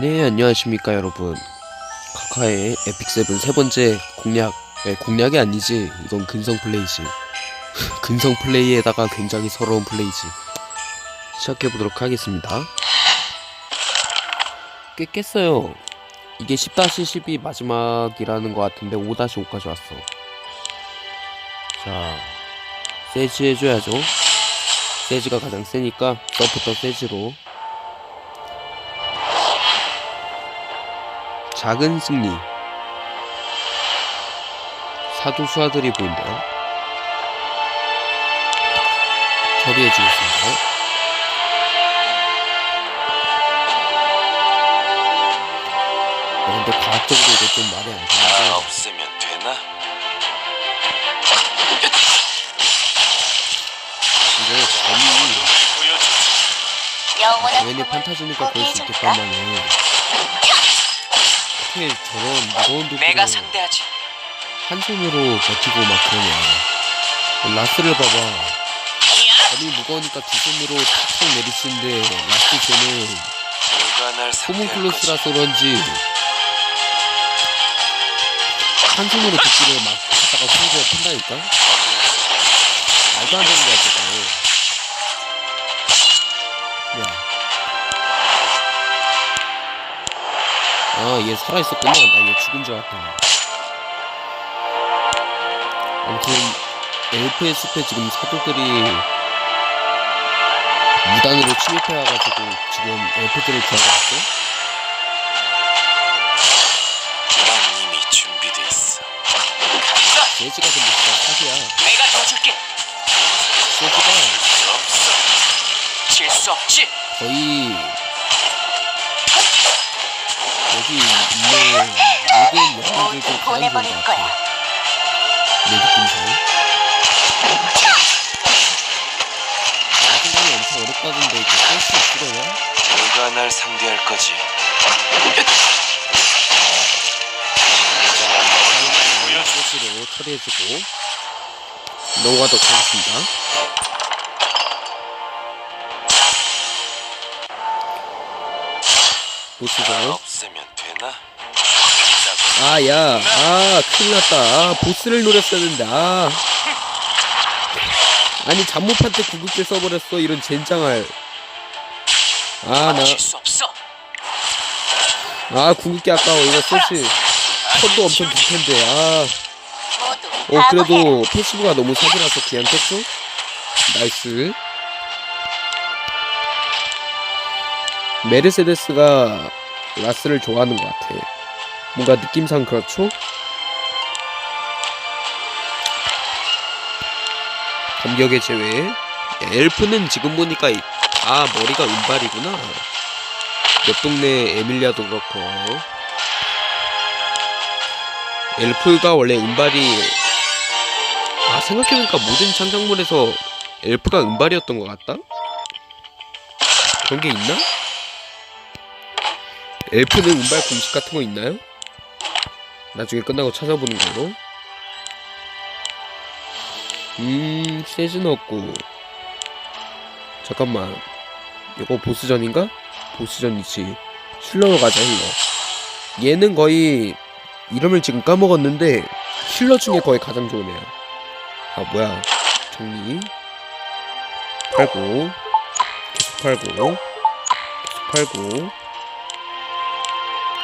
네, 안녕하십니까, 여러분. 카카의 에픽7 세 번째 공략, 네, 공략이 아니지. 이건 근성 플레이지. 근성 플레이에다가 굉장히 서러운 플레이지. 시작해보도록 하겠습니다. 꽤 깼어요. 이게 10-12 마지막이라는 것 같은데 5-5까지 왔어. 자, 세지 해줘야죠. 세지가 가장 세니까 서부터 세지로 작은 승리 사도 수하들이 보인다 처리해 주겠습니다 어, 근데 과학적으로 이거 좀 말이 안다 되는데 없애면 되나? 이거. 영원한 당연히 판타지니까 그럴 수 포기해줄까? 있겠다마는 어떻게 저런 무거운 내가 도구를 상대하지. 한 손으로 버티고 막 그러냐 라스를 봐봐 범이 무거우니까 두 손으로 탁탁 내리치는데 라스 쟤는 누가 날 상대할 거지? 호문클로스라서 그런지 한 손으로 도끼를 막 갖다가 손으로 푼다니까 말도 안 되는 거야 저 아 얘 살아있었구나 나 얘 죽은 줄 알았다 아무튼 엘프의 숲에 지금 사도들이 무단으로 침입해와가지고 지금 엘프들을 구하고 있어 난 이미 준비돼 있어. 간다. 돼지가 근데 진짜 사기야 내가 도와줄게. 돼지가 수 없어. 질 수 없지. 거의 여기 있는 모든 여성들 좀 보내버릴 거야. 내 느낌상 나중에 엄청 어렵다던데 이렇게 할수 있으려나? 누가 날 상대할 거지? 소스로 처리해주고 넘어가도록 하겠습니다 보스죠 없애면 되나? 아, 야, 아, 큰일 났다. 아, 보스를 노렸었는데, 아. 아니, 잠못한테 구급질 써버렸어, 이런 젠장할. 아, 나. 아, 궁극기 아까워. 이거 슬시 턴도 엄청 길 텐데, 아. 어. 그래도 패시브가 너무 사기라서 귀한테죠? 나이스. 메르세데스가 라스를 좋아하는 것 같아. 뭔가 느낌상 그렇죠? 감격의 제외. 엘프는 지금 보니까 이- 다 머리가 운발이구나. 옆 동네 에밀리아도 그렇고. 엘프가 원래 운발이 아 생각해보니까 모든 창작물에서 엘프가 은발이었던 것 같다? 그런 게 있나? 엘프는 운발 공식 같은 거 있나요? 나중에 끝나고 찾아보는 걸로. 음 세즈는 없고 잠깐만. 이거 보스전인가? 보스전이지. 힐러로 가자 힐러. 얘는 거의 이름을 지금 까먹었는데 힐러 중에 거의 가장 좋은 애야. 아 뭐야. 정리. 팔고. 계속 팔고. 계속 팔고.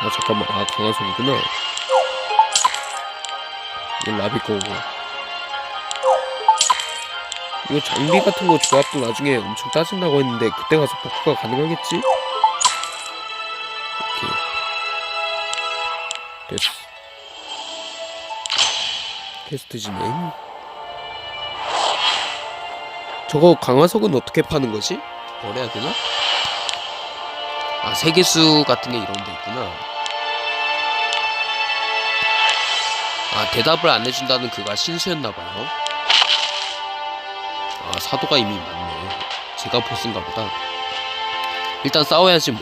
아 잠깐만. 아 강화석이구나 이건 라비 거고 이거 장비 같은 거 조합도 나중에 엄청 짜증나고 했는데 그때 가서 복구가 가능하겠지? 오케이 됐어 퀘스트 진행 저거 강화석은 어떻게 파는 거지? 버려야 되나? 아 세계수 같은 게 이런 데 있구나 아 대답을 안 해준다는 그가 신수였나봐요 아 사도가 이미 맞네 제가 보스인가 보다 일단 싸워야지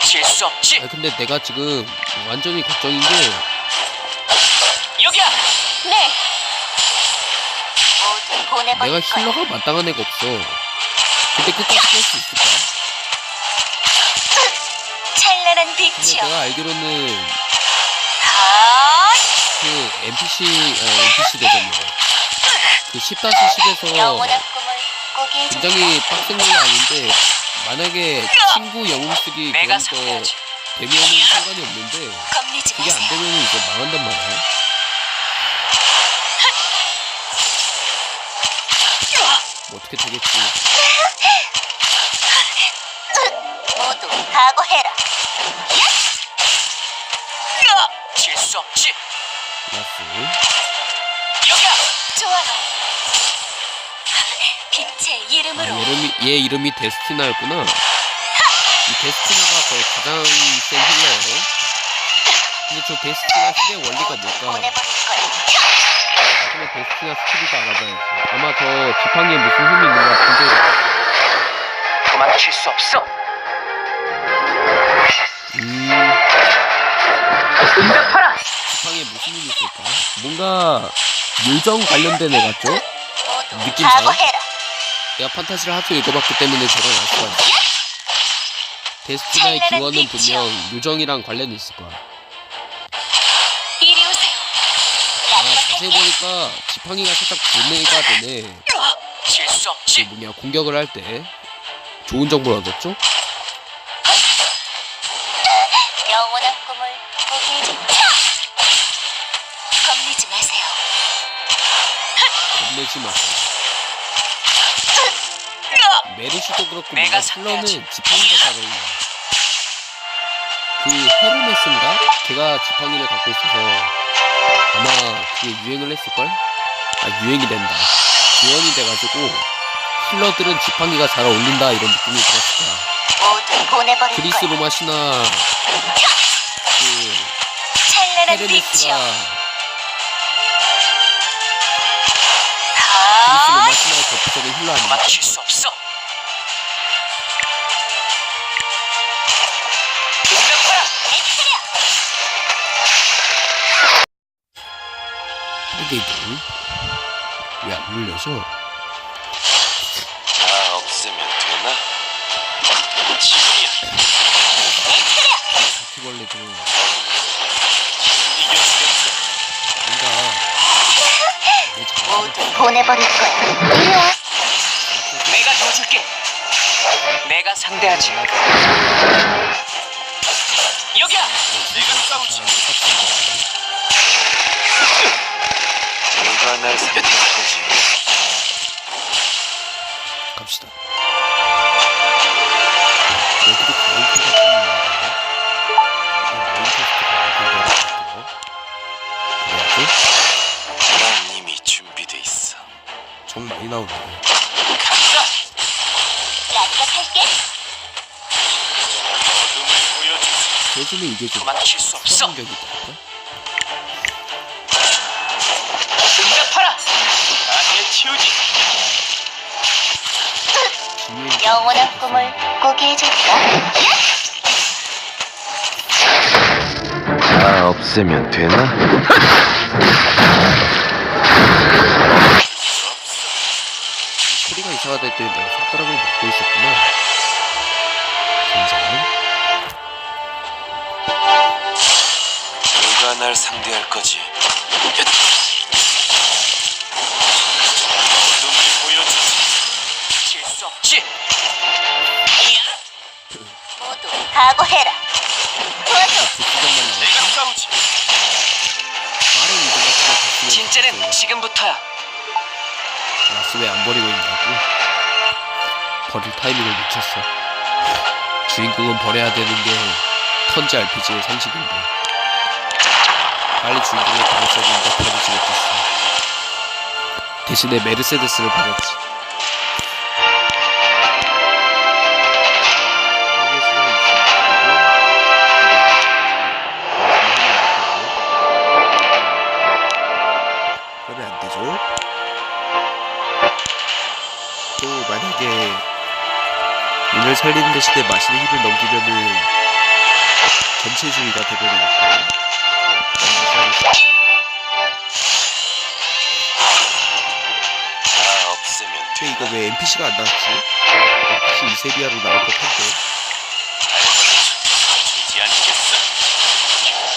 뭐질수 없지. 아 근데 내가 지금 완전히 걱정인 게 여기야. 네. 모두 보내버릴 내가 거야. 힐러가 마땅한 애가 없어 근데 끝까지 깰 수 있을까? 찬란한 근데. 내가 알기로는 아, 그 NPC 아, NPC 대전이요. 그 10-10에서 영원한 꿈을 꾸게 해줄까? 굉장히 빡센 건 아닌데 만약에 친구 영웅 쓰기 내가 그런 거 상대하지. 되면은 상관이 없는데 겁내지 그게 안 마세요. 되면 이제 망한단 말이야. 뭐 어떻게 되겠지. 각오해라. 질수 없지. 여기야. 좋아. 빛의 아, 이름으로 이름이, 얘 이름이 데스티나였구나. 이 데스티나가 거의 가장 센 힐러예요. 근데 저 데스티나 힐의 원리가 뭘까? 보내버릴 거야. 나중에 데스티나 스킬도 알아봐야지. 아마 저 지팡이에 무슨 힘이 있는 것 같은데. 도망칠 수 없어. 음, 응답하라. 지팡이에 무슨 힘이 있을까? 뭔가 요정 관련된 애 같죠? 모두 느낌 잘? 각오해라. 내가 판타지를 하도 읽어봤기 때문에 저걸 알 수가 있어. 데스티나의 기원은. 분명 요정이랑 관련이 있을 거야. 아, 자세히 보니까 지팡이가 살짝 분해가 되네. 그. 뭐냐 공격을 할 때 좋은 정보를 얻었죠? 겁내지 마세요. 메르시도 그렇고 내가 뭔가. 슬러는 지팡이가 잘 어울려. 그 헤르메스인가? 걔가 지팡이를 갖고 있어서 아마 그게 유행을 했을걸? 아 유행이 된다. 지원이 돼가지고 힐러들은 지팡이가 잘 어울린다 이런 느낌이 들었을 거야. 그리스. 로마 신화 그 헤르메스가 로마 신화의 대표적인 힐러 아닙니까? 도망칠 수 없어. 이게 왜안 눌려져? 다 없애면 되나? 지금이야. 바퀴벌레들 이겨주겠 모두 보내버릴 거야. 이리 와. 내가 도와줄게. 내가 상대하지. 여기야. 내가 싸우지. 누가 날 상대할 거지? 많이 보여주지. 대신에 이게 좀 도망칠 수 없어. 있달까? 응답하라. 나의 치우지. 영원한 꿈을 꾸게 해줄까? 다 없애면 되나? 소리가 이상하다 했더니 내가 손가락을 먹고 있었구나. 굉장히. 누가 날 상대할 거지? 모두 각오해라. 도와줘. 내가 싸우지. 진짜는. 지금부터야. 라스 왜안 버리고 있냐고? 버릴 타이밍을 놓쳤어. 주인공은 버려야 되는 게 턴지 RPG의 상식인데. 빨리 주인공을 버렸어야 되는데 버리지 못했어. 대신에 메르세데스를 버렸지. 살리는 대신에 마시는 힘을 넘기면은 전체주의가 되버리니까 다 없애면 근데 이거 왜 NPC가 안 나왔지? 이세리아로 나올 법한데 주지 않겠어.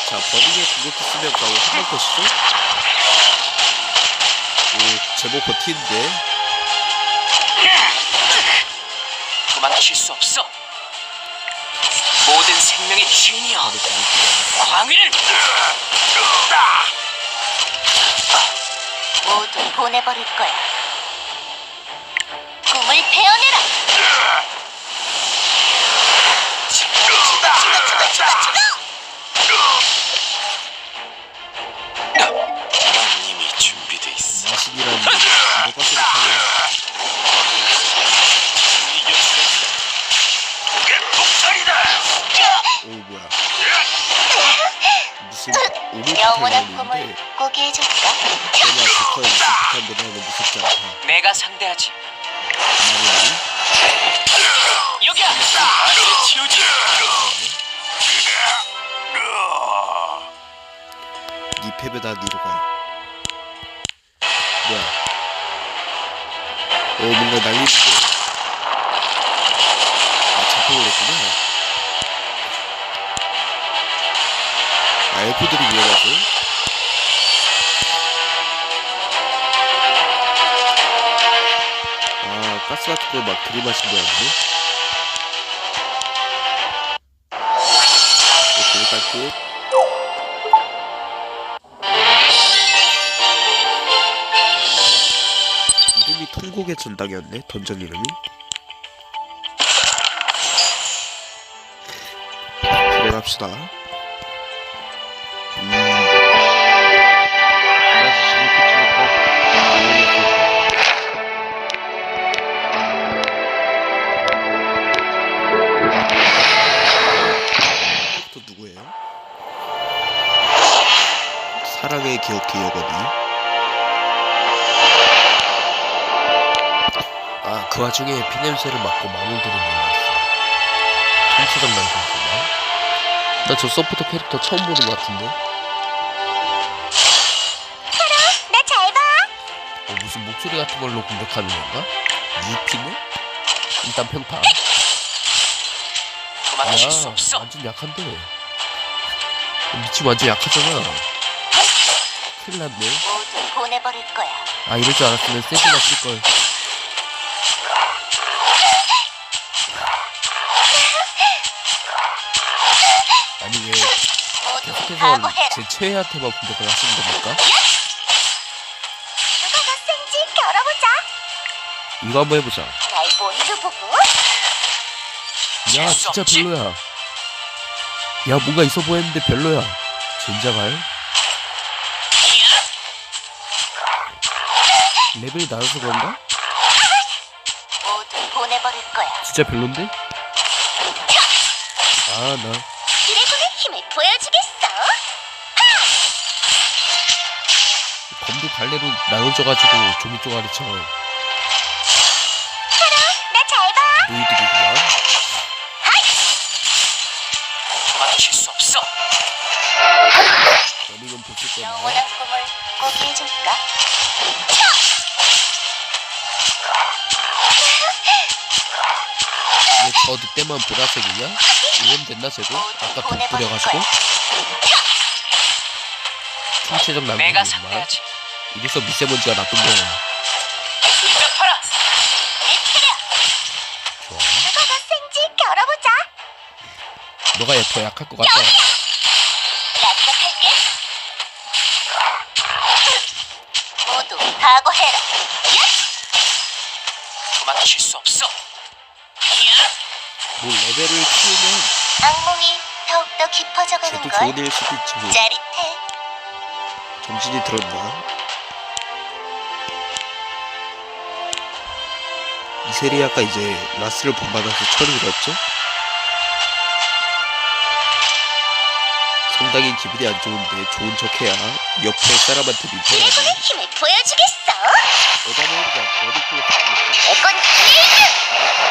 자 버닝에 그것도 쓰면 가고 한번 것이죠? 오 제법 버티는데 도망칠 수 없어. 모든 생명의 주인이여, 광위를 모두 보내버릴 거야. 꿈을 베어내라. 준비돼 있어. 게 이거 꾸게 해줄까? 내가 북한에 무슨 폭탄 내려는 무섭지 않다 내가 상대하지. 여기야. 치우지. 네 패배다 니로 가 뭐야 오 뭔가 날리는데 아 잡혀을 했구나 아 엘프들이 위험하죠 가스 같은 걸막 들이마신 오케이 일단 끝 이름이 통곡의 전당이었네 던전 이름이. 실행합시다 기억해 여건이 아, 그 와중에 피냄새를 맡고 마물들은 몰랐어. 통치장 난수구나. 나저 서포터 캐릭터 처음 보는 것 같은데? 나잘 봐. 어, 무슨 목소리 같은 걸로 공격하는 건가? 유피네? 일단 평타. 도망칠 수 없어. 완전 약한데. 미치 완전 약하잖아. 큰일 났네. 모두 보내버릴 거야. 아, 이럴 줄 알았으면 세지나 쓸걸. 아니, 왜. 계속해서 각오해라. 제 최애한테만 공격을 하시는 겁니까? 누가 더 센지 겨뤄보자. 이거 한번 해보자. 날 먼저 보고. 야, 수 진짜. 별로야. 야, 뭔가 있어 보였는데 별로야. 젠장할. 레벨이 낮아서 그런가? 모두 보내버릴 거야. 진짜 별론데? 아, 나. 드래곤의 힘을 보여주겠어. 검도 갈래로 나눠져가지고 종이 쪼가리처럼 나 잘 봐. 노이들이구나. 도망칠 수 없어. 어미건 볼수 거나. 영원한 꿈을 꾸게 해줄까? 왜저 늑대만 보라색이냐? 이러면 됐나 쟤도? 아까 돈 뿌려가지고? 총체적 내가 낭비구만. 상대하지. 이래서 미세먼지가 나쁜 거야. 응답하라. 좋아. 누가 더 센지 겨뤄보자. 너가 더 약할 것 같아. 납작할게. 모두 각오해라. 도망칠 수 없어. 뭐 레벨을 키우면 악몽이 더욱더 깊어져가는 걸 좋은 일일 수도 있지 뭐. 짜릿해. 정신이 들었나? 이세리아가 이제 라스를 본받아서 철이 들었죠? 상당히 기분이 안 좋은데 좋은 척해야 옆에 사람한테 드래곤의 민폐라도 힘을 보여주겠어. 한번 해보자 어디 또 드래곤 필드. 나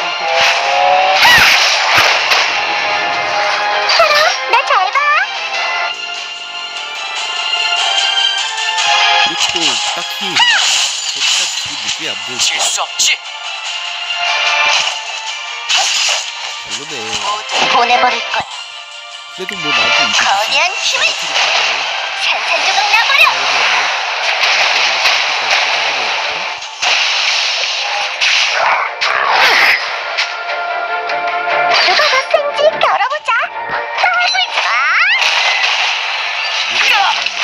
버릴 거야. 그래도 뭐 나한테 이득이지. 거대한 힘을 산산조각 나버려. 누가 더 센지 겨뤄보자. 마.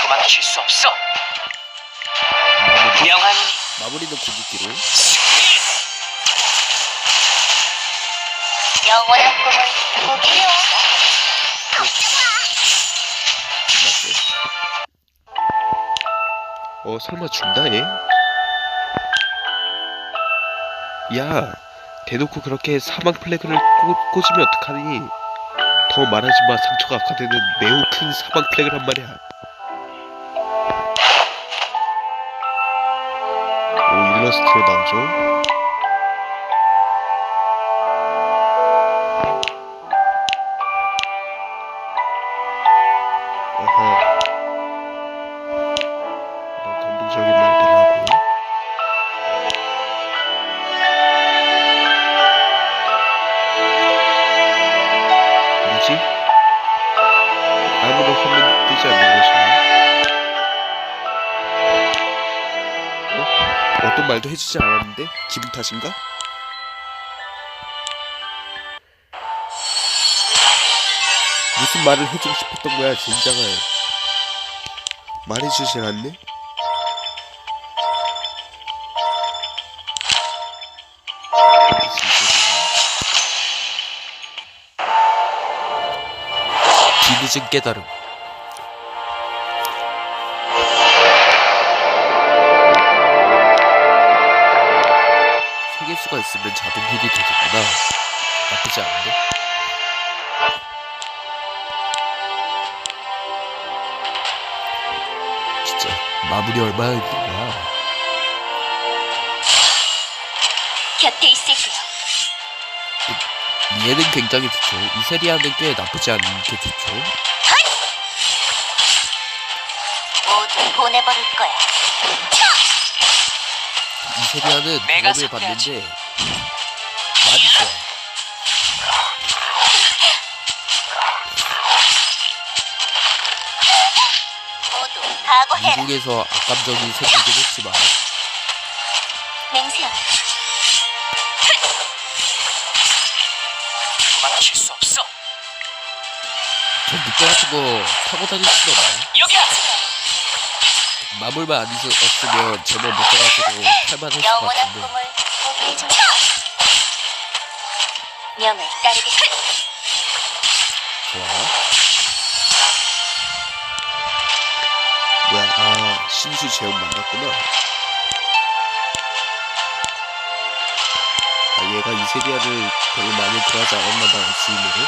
도망칠 수 없어. 명하니 마무리는 궁극기로. 승리. 어 설마 준다 얘? 야 대놓고 그렇게 사망 플래그를 꽂, 꽂으면 어떡하니? 더 말하지 마 상처가 악화되는 매우 큰 사망 플래그란 말이야. 오 일러스트로 나오죠. 탓인가? 무슨 말을 해주고 싶었던 거야, 진정을. 말해주지 않네? 뒤늦은 깨달음 있으면 자동 힐이 되겠구나 나쁘지 않은데? 진짜 마무리 얼마나 거야 곁에 있을게요. 얘는 굉장히 좋죠 이세리아는 꽤 나쁘지 않은 게 좋죠 모두 보내버릴 거야. 이세리아는 내가 상대하지. 봤는데 미국에서 악감정이 생기긴 했지만 맹세하라. 도망칠 수 없어. 저거 타고 다닐 수도 없나요? 여기야. 마물만 안 있- 없으면 제법 못 가가지고 탈만 했을 것 영원한 같은데 꿈을. 명을 따르겠다. 좋아 뭐야 아 신수 재현 만났구나. 아 얘가 이세리아를 별로 많이 좋아하지 않았나봐 주인으로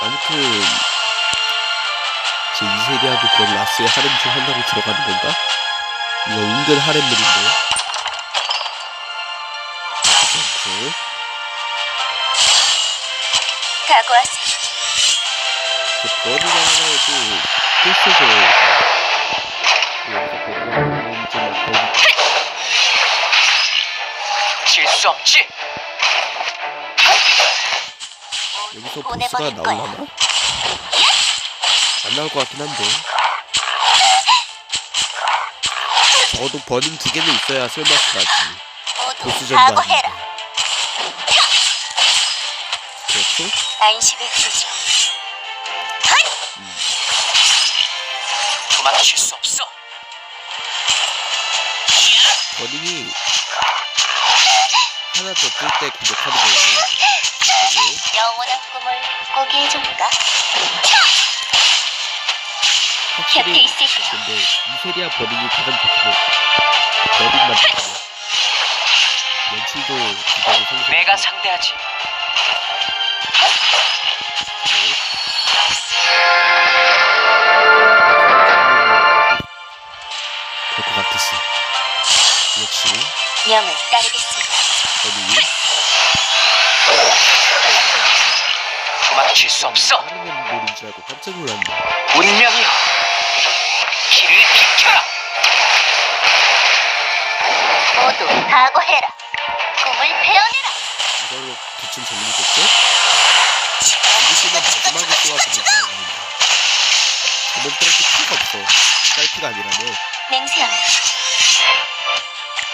아무튼 제 이세리아도 그런 라스의 하렘 중 하나로 들어가는 건가? 이거 은근 하렘물인데. 나쁘지 않고 각오하세요. 그 버리랑 하나에도 필수죠. 여기서 버리랑 좀 버리. 질수 없지. 여기서 보스가 보내버릴 거야. 나올라나? 안 나올 것 같긴 한데. 저도 버닝 두 개는 있어야 쓸맛이 나지. 모두 보스전도. 각오해라. 그렇죠? 안식을 주죠. 도망칠 수 없어. 버닝이 하나 더 뜰때 거예요. 하고 영원한 꿈을 꾸게 해줄까? 곁에 확실히 있을게요. 근데 이세리아 버닝이 가장 좋고 버닝만 좋고 연출도 기대를 성공. 내가 상대하지. 명을 따르겠습니다. 도망칠 수 없어. 다른 멤버인 줄 알고 깜짝 놀랐네. 운명이여. 길을 비켜라. 모두 각오해라. 몸을 베어내라. 이걸로 대충 정리됐죠? 이거 쓰면 마지막에 쏘아주는 거 아니야 저번 때한테 피가 없어 딸피가 아니라면 맹세하라.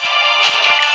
Thank you.